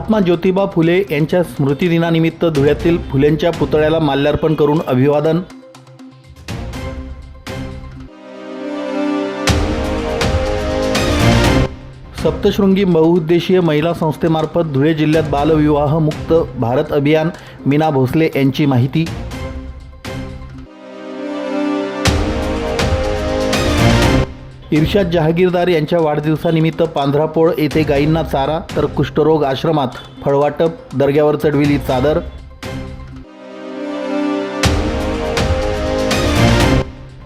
महात्मा ज्योतिबा फुले यांच्या स्मृतिदिनानिमित्त धुळ्यातील फुलेंच्या पुतळ्याला माल्यार्पण करून अभिवादन. सप्तशृंगी बहुउद्देशीय महिला संस्थेमार्फत धुळे जिल्ह्यात बालविवाह मुक्त भारत अभियान मीना भोसले यांची माहिती. इर्शाद जहागीरदार यांच्या वाढदिवसानिमित्त पांढरापोळ येथे गायींना चारा तर कुष्ठरोग आश्रमात फळवाटप दर्ग्यावर चढविली चादर.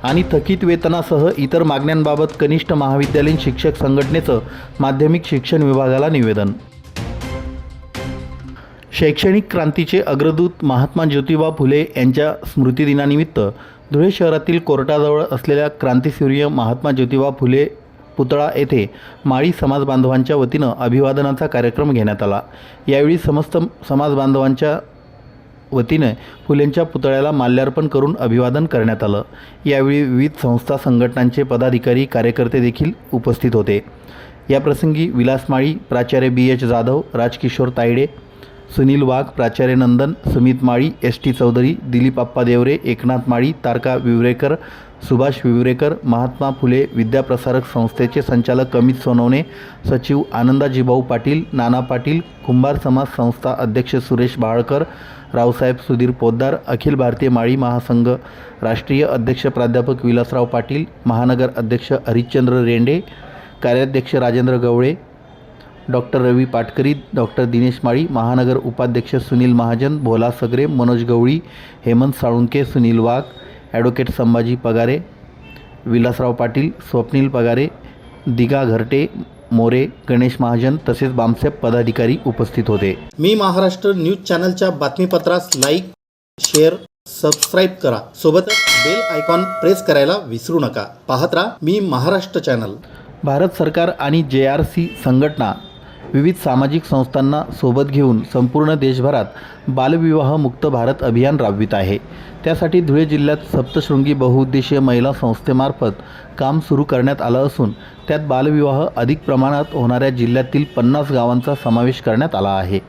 आणि थकीत वेतनासह इतर मागण्यांबाबत कनिष्ठ महाविद्यालयीन शिक्षक संघटनेचं माध्यमिक शिक्षण विभागाला निवेदन. शैक्षणिक क्रांतीचे अग्रदूत महात्मा ज्योतिबा फुले यांच्या स्मृतिदिनानिमित्त धुळे शहरातील कोर्टाजवळ असलेल्या क्रांतिसूर्य महात्मा ज्योतिबा फुले पुतळा येथे माळी समाज बांधवांच्या वतीनं अभिवादनाचा कार्यक्रम घेण्यात आला. यावेळी समस्त समाज बांधवांच्या वतीने फुलेंच्या पुतळ्याला माल्यार्पण करून अभिवादन करण्यात आलं. यावेळी विविध संस्था संघटनांचे पदाधिकारी कार्यकर्ते देखील उपस्थित होते. याप्रसंगी विलास माळी प्राचार्य बी एच जाधव राजकिशोर तायडे सुनील वाघ प्राचार्य नंदन सुमित माळी एस टी चौधरी दिलीपाप्पा देवरे एकनाथ माळी तारका विवरेकर सुभाष विवरेकर महात्मा फुले विद्याप्रसारक संस्थेचे संचालक अमित सोनवणे सचिव आनंदाजीभाऊ पाटील नाना पाटील कुंभार समाज संस्था अध्यक्ष सुरेश बाळकर रावसाहेब सुधीर पोद्दार अखिल भारतीय माळी महासंघ राष्ट्रीय अध्यक्ष प्राध्यापक विलासराव पाटील महानगर अध्यक्ष हरिश्चंद्र रेंडे कार्याध्यक्ष राजेंद्र गवळे डॉक्टर रवी पाटकरी डॉक्टर दिनेश माळी महानगर उपाध्यक्ष सुनील महाजन भोला सगरे मनोज गवळी हेमंत साळुंके सुनील वाघ ॲडव्होकेट संभाजी पगारे विलासराव पाटील स्वप्नील पगारे दिगा घरटे मोरे गणेश महाजन तसेच बामसेप पदाधिकारी उपस्थित होते. मी महाराष्ट्र न्यूज चॅनलच्या बातमीपत्रास लाईक शेअर सबस्क्राईब करा. सोबतच बेल आयकॉन प्रेस करायला विसरू नका. पाहत राहा मी महाराष्ट्र चॅनल. भारत सरकार आणि जे आर सी संघटना विविध सामाजिक संस्थांना सोबत घेऊन संपूर्ण देशभरात बालविवाह मुक्त भारत अभियान राबवित आहे. त्यासाठी धुळे जिल्ह्यात सप्तशृंगी बहुउद्देशीय महिला संस्थेमार्फत काम सुरू करण्यात आलं असून त्यात बालविवाह अधिक प्रमाणात होणाऱ्या जिल्ह्यातील पन्नास गावांचा समावेश करण्यात आला आहे.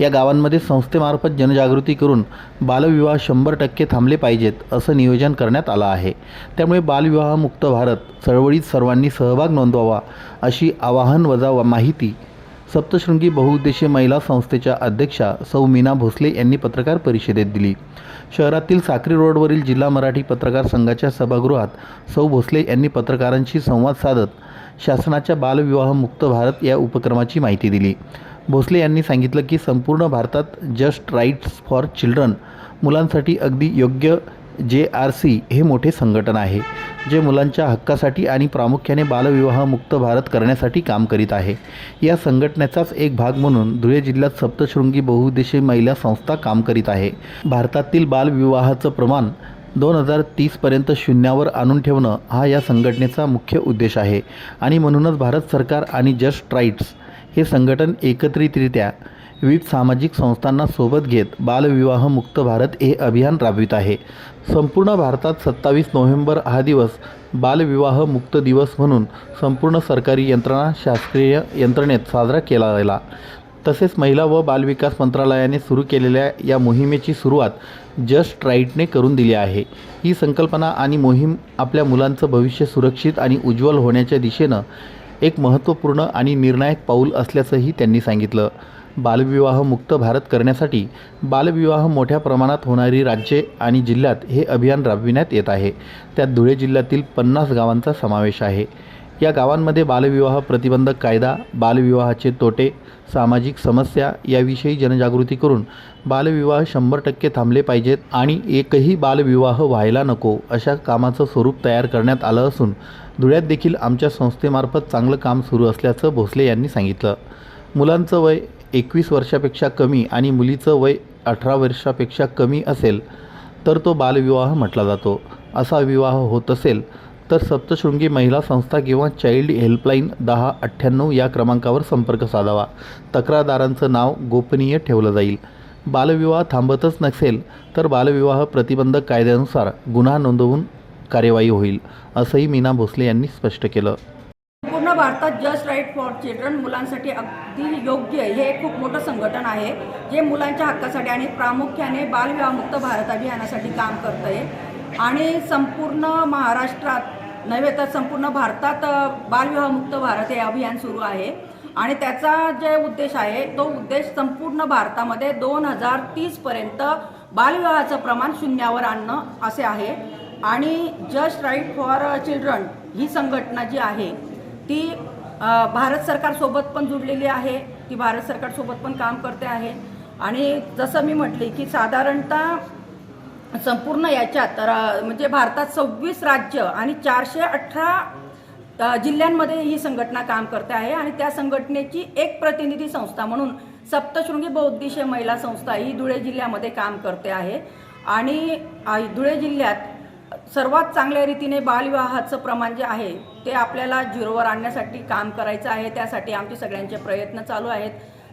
या गावांमध्ये संस्थेमार्फत जनजागृती करून बालविवाह शंभर टक्के थांबले पाहिजेत असं नियोजन करण्यात आलं आहे. त्यामुळे बालविवाहमुक्त भारत चळवळीत सर्वांनी सहभाग नोंदवावा अशी आवाहन वजा माहिती सप्तशृंगी बहुउद्देशीय महिला संस्थेच्या अध्यक्षा सौ मीना भोसले यांनी पत्रकार परिषदेत दिली. शहरातील साक्री रोडवरील जिल्हा मराठी पत्रकार संघाच्या सभागृहात सौ भोसले यांनी पत्रकारांशी संवाद साधत शासनाच्या बालविवाह मुक्त भारत या उपक्रमाची माहिती दिली. भोसले यांनी सांगितलं की संपूर्ण भारतात जस्ट राईट्स फॉर चिल्ड्रन मुलांसाठी अगदी योग्य जे आर सी हे मोठे संघटन आहे. जे मुलांच्या हक्कासाठी आणि प्रामुख्याने बालविवाह मुक्त भारत करण्यासाठी काम करीत आहे. या संघटनेचाच एक भाग म्हणून धुळे जिल्ह्यात सप्तशृंगी बहुउद्देशीय महिला संस्था काम करीत आहे. भारतातील बालविवाहाचं प्रमाण दोन हजार तीसपर्यंत शून्यावर आणून ठेवणं हा या संघटनेचा मुख्य उद्देश आहे. आणि म्हणूनच भारत सरकार आणि जस्ट राईट्स हे संघटन एकत्रितरित्या विविध सामाजिक संस्थांना सोबत घेत बालविवाह मुक्त भारत हे अभियान राबवित आहे. संपूर्ण भारतात सत्तावीस नोव्हेंबर हा दिवस बालविवाह मुक्त दिवस म्हणून संपूर्ण सरकारी यंत्रणा शासकीय यंत्रणेत साजरा केला गेला. तसेच महिला व बालविकास मंत्रालयाने सुरू केलेल्या या मोहिमेची सुरुवात जस्ट राईटने करून दिली आहे. ही संकल्पना आणि मोहीम आपल्या मुलांचं भविष्य सुरक्षित आणि उज्ज्वल होण्याच्या दिशेनं एक महत्त्वपूर्ण आणि निर्णायक पाऊल असल्याचंही त्यांनी सांगितलं. बालविवाह मुक्त भारत करण्यासाठी बालविवाह मोठ्या प्रमाणात होणारी राज्ये आणि जिल्ह्यात हे अभियान राबविण्यात येत आहे. त्यात धुळे जिल्ह्यातील पन्नास गावांचा समावेश आहे. या गावांमध्ये बालविवाह प्रतिबंधक कायदा बालविवाहाचे तोटे सामाजिक समस्या याविषयी जनजागृती करून बालविवाह शंभर टक्के थांबले पाहिजेत आणि एकही बालविवाह व्हायला नको अशा कामाचं स्वरूप तयार करण्यात आलं असून धुळ्यात देखील आमच्या संस्थेमार्फत चांगलं काम सुरू असल्याचं भोसले यांनी सांगितलं. मुलांचं वय एकवीस वर्षापेक्षा कमी आणि मुलीचं वय अठरा वर्षापेक्षा कमी असेल तर तो बालविवाह म्हटला जातो. असा विवाह होत असेल तर सप्तशृंगी महिला संस्था किंवा चाइल्ड हेल्पलाईन दहा अठ्ठ्याण्णव या क्रमांकावर संपर्क साधावा. तक्रारदारांचं नाव गोपनीय ठेवलं जाईल. बालविवाह थांबतच नसेल तर बालविवाह प्रतिबंधक कायद्यानुसार गुन्हा नोंदवून कार्यवाही होईल असंही मीना भोसले यांनी स्पष्ट केलं. भारतात जस्ट राईट फॉर चिल्ड्रन मुलांसाठी अगदी योग्य आहे. हे खूप मोठं संघटन आहे जे मुलांच्या हक्कासाठी आणि प्रामुख्याने बालविवाहमुक्त भारत अभियानासाठी काम करतं आहे आणि संपूर्ण महाराष्ट्रात नव्हे तर संपूर्ण भारतात बालविवाहमुक्त भारत हे अभियान सुरू आहे. आणि त्याचा जे उद्देश आहे तो उद्देश संपूर्ण भारतामध्ये दोन हजार तीसपर्यंत बालविवाहाचं प्रमाण शून्यावर आणणं असे आहे. आणि जस्ट राईट फॉर चिल्ड्रन ही संघटना जी आहे ती भारत सरकारसोबत पण जुडलेली आहे. ती भारत सरकारसोबत पण काम करते आहे. आणि जसं मी म्हटले की साधारणतः संपूर्ण याच्यात म्हणजे भारतात सव्वीस राज्य आणि चारशे अठरा जिल्ह्यांमध्ये ही संघटना काम करते आहे. आणि त्या संघटनेची एक प्रतिनिधी संस्था म्हणून सप्तशृंगी बौद्धिशय महिला संस्था ही धुळे जिल्ह्यामध्ये काम करते आहे. आणि धुळे जिल्ह्यात सर्वात चांगल्या रीतीने बालविवाहाचं प्रमाण जे आहे ते आपल्याला झिरोवर आणण्यासाठी काम करायचं आहे. त्यासाठी आमचे सगळ्यांचे प्रयत्न चालू आहेत.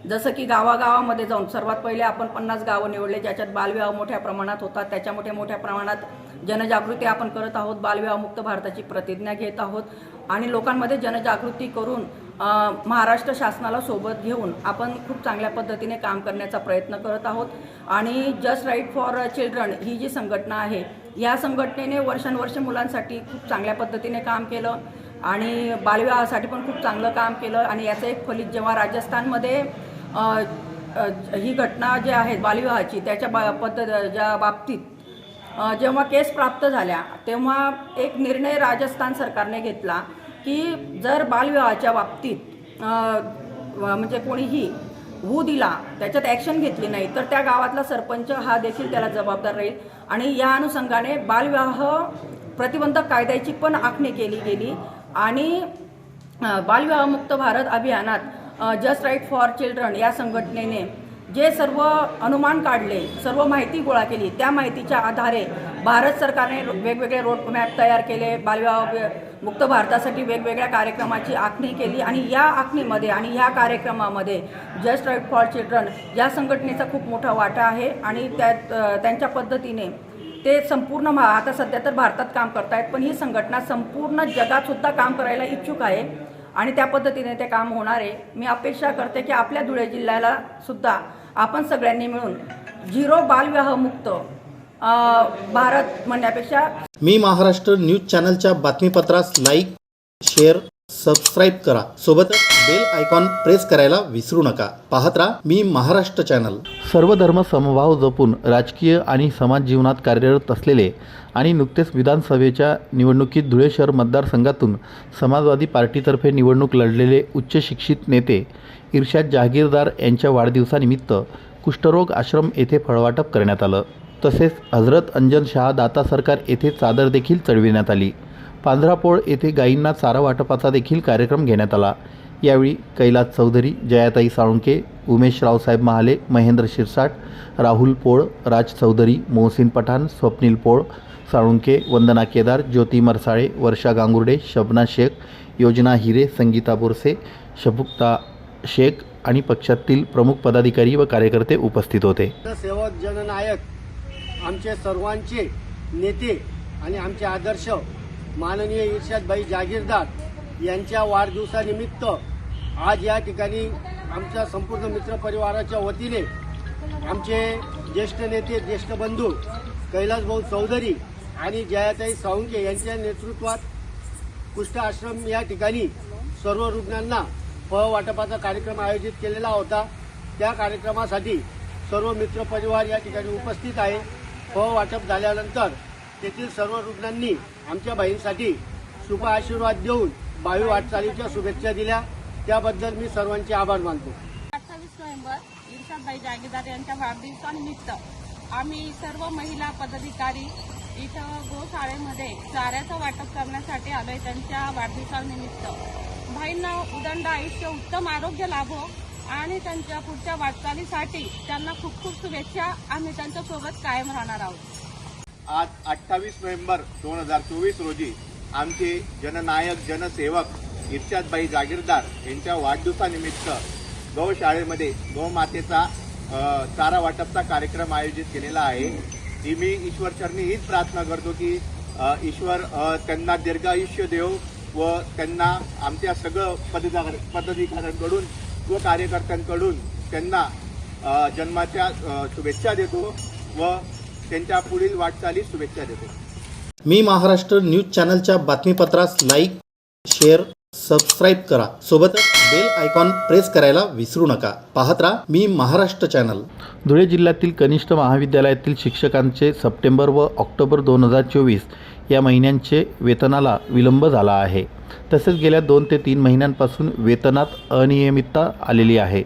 जसं की गावागावामध्ये जाऊन सर्वात पहिले आपण पन्नास गावं निवडले ज्याच्यात बालविवाह मोठ्या प्रमाणात होतात. त्याच्यामध्ये मोठ्या प्रमाणात जनजागृती आपण करत आहोत. बालविवाहमुक्त भारताची प्रतिज्ञा घेत आहोत. आणि लोकांमध्ये जनजागृती करून महाराष्ट्र शासनाला सोबत घेऊन आपण खूप चांगल्या पद्धतीने काम करण्याचा प्रयत्न करत आहोत. आणि जस्ट राईट फॉर चिल्ड्रन ही जी संघटना आहे या संघटनेने वर्षानुवर्ष मुलांसाठी खूप चांगल्या पद्धतीने काम केलं आणि बालविवाहासाठी पण खूप चांगलं काम केलं आणि याचं एक फलित जेव्हा राजस्थानमध्ये ही घटना जी आहे बालविवाहाची त्याच्या बा पद्धत ज्या बाबतीत जेव्हा केस प्राप्त झाल्या तेव्हा एक निर्णय राजस्थान सरकारने घेतला की जर बालविवाहाच्या बाबतीत म्हणजे कोणीही होऊ दिला त्याच्यात ॲक्शन घेतली नाही तर त्या गावातला सरपंच हा देखील त्याला जबाबदार राहील. आणि या अनुषंगाने बालविवाह प्रतिबंधक कायद्याची पण आखणी केली गेली. आणि बालविवाहमुक्त भारत अभियानात जस्ट राईट फॉर चिल्ड्रन या संघटनेने जे सर्व अनुमान काढले सर्व माहिती गोळा केली त्या माहितीच्या आधारे भारत सरकारने वेगवेगळे रोड मॅप तयार केले बालविवाह मुक्त भारतासाठी वेगवेगळ्या कार्यक्रमाची आखणी केली आणि या आखणीमध्ये आणि ह्या कार्यक्रमामध्ये जस्ट राईट फॉर चिल्ड्रन या संघटनेचा खूप मोठा वाटा आहे आणि त्यात त्यांच्या पद्धतीने ते संपूर्ण मा आता सध्या तर भारतात काम करतायत पण ही संघटना संपूर्ण जगातसुद्धा काम करायला इच्छुक आहे आणि त्या पद्धतीने ते काम होणार आहे. मी अपेक्षा करते की आपल्या धुळे जिल्ह्याला सुद्धा आपण सगळ्यांनी मिळून झिरो बालविवाह मुक्त भारत म्हणण्यापेक्षा मी महाराष्ट्र न्यूज चॅनलच्या बातमीपत्रास लाईक शेअर सबस्क्राईब करा. सोबतच बेल आयकॉन प्रेस करायला विसरू नका. पाहत राहा मी महाराष्ट्र चॅनल. सर्व धर्म समभाव जपून राजकीय आणि समाज जीवनात कार्यरत असलेले आणि नुकतेच विधानसभेच्या निवडणुकीत धुळे शहर मतदारसंघातून समाजवादी पार्टीतर्फे निवडणूक लढलेले उच्च शिक्षित नेते इर्शाद जहागीरदार यांच्या वाढदिवसानिमित्त कुष्ठरोग आश्रम येथे फळवाटप करण्यात आलं. तसेच हजरत अंजन शहा दाता सरकार येथे चादर देखील चढविण्यात आली. पांझरापोळ येथे गायींना चारा वाटपाचा देखील कार्यक्रम घेण्यात आला. यावेळी कैलास चौधरी जयाताई साळुंके उमेश रावसाहेब महाले महेंद्र शिरसाट राहुल पोळ राज चौधरी मोहसिन पठाण स्वप्नील पोळ साळुंके वंदना केदार ज्योती मरसाळे वर्षा गांगुर्डे शबना शेख योजना हिरे संगीता बोरसे शबुक्ता शेख आणि पक्षातील प्रमुख पदाधिकारी व कार्यकर्ते उपस्थित होते. सेवक जननायक आमचे सर्वांचे नेते आणि आमचे आदर्श माननीय इर्षदभाई जागीरदार यांच्या वाढदिवसानिमित्त आज या ठिकाणी आमच्या संपूर्ण मित्रपरिवाराच्या वतीने आमचे ज्येष्ठ नेते ज्येष्ठ बंधू कैलासभाऊ चौधरी आणि जयाताई साळुंके यांच्या नेतृत्वात कुष्ठ आश्रम या ठिकाणी सर्व रुग्णांना फळ वाटपाचा कार्यक्रम आयोजित केलेला होता. त्या कार्यक्रमासाठी सर्व मित्रपरिवार या ठिकाणी उपस्थित आहे. वाटप झाल्यानंतर तेथील सर्व रुग्णांनी आमच्या बहीणसाठी शुभ आशीर्वाद देऊन भावी वाटचालीच्या शुभेच्छा दिल्या. त्याबद्दल मी सर्वांचे आभार मानतो. अठ्ठावीस नोव्हेंबर इर्षादभाई जागीरदार यांच्या वाढदिवसानिमित्त आम्ही सर्व महिला पदाधिकारी इथं गोशाळेमध्ये चाऱ्याचं वाटप करण्यासाठी आलोय त्यांच्या वाढदिवसानिमित्त. भाईंना उदंड आयुष्य उत्तम आरोग्य लाभो. आणि त्यांच्या पुढच्या वाटचालीसाठी त्यांना खूप खूप शुभेच्छा. आम्ही त्यांच्यासोबत कायम राहणार आहोत. आज अठ्ठावीस नोव्हेंबर दोन हजार चोवीस रोजी आमचे जननायक जनसेवक इर्शादबाई जागीरदार यांच्या वाढदिवसानिमित्त गौशाळेमध्ये गौमातेचा चारा वाटपचा कार्यक्रम आयोजित केलेला आहे. ती मी ईश्वर चरणी हीच प्रार्थना करतो की ईश्वर त्यांना दीर्घायुष्य देव व त्यांना आमच्या सगळं पदाधिकारी पदाधिकाऱ्यांकडून व कार्यकर्त्यांकडून त्यांना जन्माच्या शुभेच्छा देतो व त्यांच्या पुढील वाटचालीस शुभेच्छा देतो. मी महाराष्ट्र न्यूज चॅनलच्या बातमीपत्रास लाईक शेअर सबस्क्राईब करा. सोबतच बेल आयकॉन प्रेस करायला विसरू नका. पाहत राहा मी महाराष्ट्र चॅनल. धुळे जिल्ह्यातील कनिष्ठ महाविद्यालयातील शिक्षकांचे सप्टेंबर व ऑक्टोबर दोन हजार चोवीस या महिन्यांचे वेतनाला विलंब झाला आहे. तसेच गेल्या दोन ते तीन महिन्यांपासून वेतनात अनियमितता आलेली आहे.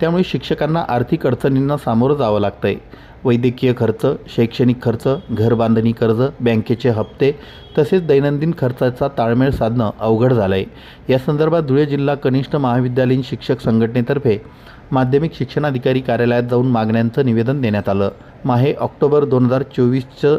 त्यामुळे शिक्षकांना आर्थिक अडचणींना सामोरं जावं लागतं आहे वैद्यकीय खर्च शैक्षणिक खर्च घरबांधणी कर्ज बँकेचे हप्ते तसेच दैनंदिन खर्चाचा ताळमेळ साधणं अवघड झालं आहे या संदर्भात धुळे जिल्हा कनिष्ठ महाविद्यालयीन शिक्षक संघटनेतर्फे माध्यमिक शिक्षणाधिकारी कार्यालयात जाऊन मागण्यांचं निवेदन देण्यात आलं. माहे ऑक्टोबर दोन हजार चोवीसचं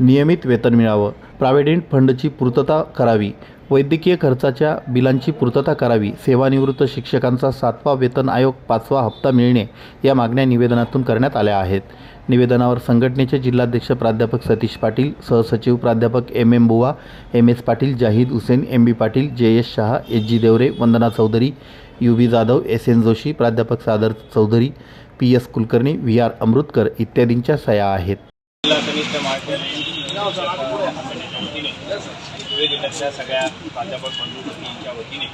नियमित वेतन मिळावं. प्रॉव्हिडंट फंडची पूर्तता करावी. वैद्यकीय खर्चाच्या बिलांची पूर्तता करावी. सेवानिवृत्त शिक्षकांचा सातवा वेतन आयोग पाचवा हप्ता मिळणे या मागण्या निवेदनातून करण्यात आल्या आहेत. निवेदनावर संघटनेचे जिल्हाध्यक्ष प्राध्यापक सतीश पाटील सहसचिव प्राध्यापक M M Buwa M S Patil Zahid Hussain M B Patil J S Shah H G Deore Vandana Chaudhari U B Jadhav S N Joshi प्राध्यापक Sadar Chaudhari P S Kulkarni V R Amrutkar इत्यादींच्या सह्या आहेत. जिल्हा कनिष्ठ महाविद्यालयीन जिल्ह्यातल्या सगळ्या प्राध्यापक बंधू भगिनींच्या वतीने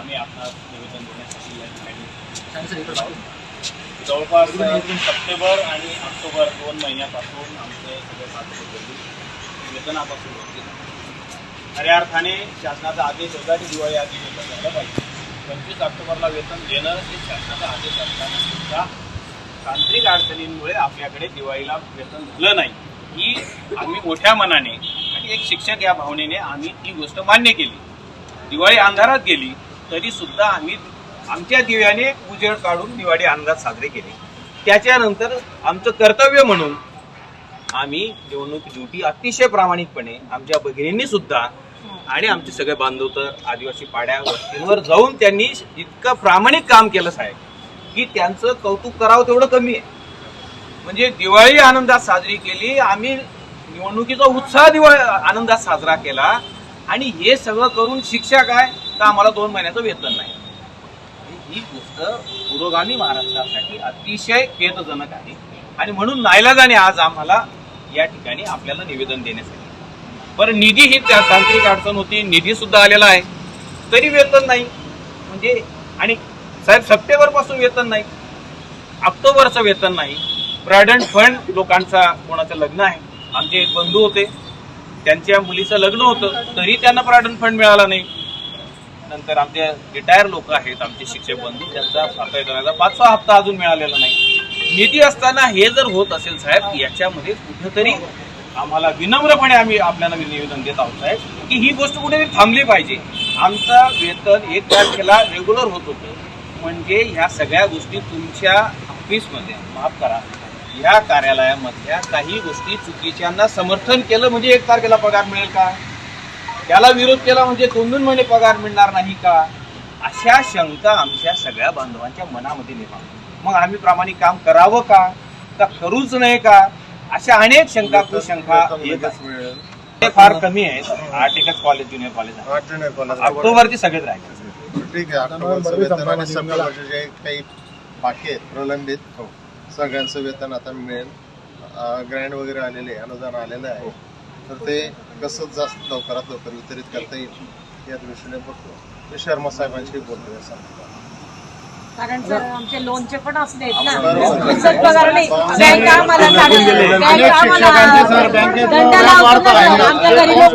आम्ही आपणास निवेदन देण्यासाठी या ठिकाणी जवळपास सप्टेंबर आणि ऑक्टोबर दोन महिन्यापासून आमचे सगळे प्राध्यापक बंधू वेतनापासून होते खऱ्या अर्थाने शासनाचा आदेश होता की दिवाळी आधी वेतन झालं पाहिजे. पंचवीस ऑक्टोबरला वेतन देणं हे शासनाचा आदेश असताना सुद्धा तांत्रिक अडचणींमुळे आपल्याकडे दिवाळीला वेतन झालं नाही. ही आम्ही मोठ्या मनाने आणि एक शिक्षक या भावनेने आम्ही ती गोष्ट मान्य केली. दिवाळी अंधारात गेली तरी सुद्धा आम्ही आमच्या दिव्याने उजेड काढून दिवाळी अंधारात साजरे केले. त्याच्यानंतर आमचं कर्तव्य म्हणून आम्ही निवडणूक ड्युटी अतिशय प्रामाणिकपणे आमच्या भगिनींनी सुद्धा आणि आमचे सगळे बांधव तर आदिवासी पाड्या वस्तींवर जाऊन त्यांनी इतकं प्रामाणिक काम केलं साहेब. की त्यांचं कौतुक करावं तेवढं कमी आहे. म्हणजे दिवाळी आनंदात साजरी केली आम्ही निवडणुकीचा उत्साह दिवाळी आनंदात साजरा केला आणि हे सगळं करून शिक्षा काय? तर आम्हाला दोन महिन्याचं वेतन नाही. ही गोष्ट पुरोगामी महाराष्ट्रासाठी अतिशय खेदजनक आहे. आणि म्हणून नाईलाजाने आज आम्हाला या ठिकाणी आपल्याला निवेदन देण्यासाठी बरं निधी ही त्या तांत्रिक अडचण होती निधी सुद्धा आलेला आहे. तरी वेतन नाही. म्हणजे आणि साहेब सप्टेंबरपासून वेतन नाही. ऑक्टोबरचं वेतन नाही. प्रायडंट फंड लोकांचा कोणाचं लग्न आहे. आमचे एक बंधू होते. त्यांच्या मुलीचं लग्न होतं. तरी त्यांना प्रायडंट फंड मिळाला नाही. नंतर आमचे रिटायर लोक आहेत आमचे शिक्षक बंधू. त्यांचा आता पाचवा हप्ता अजून मिळालेला नाही. निधी असताना हे जर होत असेल साहेब याच्यामध्ये कुठेतरी आम्हाला विनम्रपणे आम्ही आपल्याला निवेदन देत आहोत साहेब की ही गोष्ट कुठेतरी थांबली पाहिजे. आमचं वेतन एक तारखेला रेग्युलर होत होतं. म्हणजे ह्या सगळ्या गोष्टी तुमच्या ऑफिसमध्ये. माफ करा. ह्या कार्यालयामधल्या काही गोष्टी चुकीच्यांना समर्थन केलं म्हणजे एक तारखेला पगार मिळेल का? त्याला विरोध केला म्हणजे दोन दोन महिने पगार मिळणार नाही का? अशा शंका आमच्या सगळ्या बांधवांच्या मनामध्ये निर्माण. मग आम्ही प्रामाणिक काम करावं का? का करूच नये का? अशा अनेक शंका कुशंका फार कमी आहेत. आठ एकच कॉलेज ज्युनियर कॉलेज आहे ऑक्टोबरचे सगळेच राहिले. ठीक आहे. वेतन आणि सप्टेंबरचे जे काही बाकी आहेत प्रलंबित. सगळ्यांचं वेतन आता मिळेल. ग्रँड वगैरे आलेले अनुदान आलेलं आहे. तर ते कसं जास्त लवकरात लवकर वितरित करता येईल या दृष्टीने बघतो. मी शर्मा साहेबांशी बोलतो या संदर्भात कारण सर आमचे लोनचे पण असले आहेत ना. बरोबर. सर पगार नाही बँक आम्हाला. बँक दंड लावतो आमच्या घरी लोक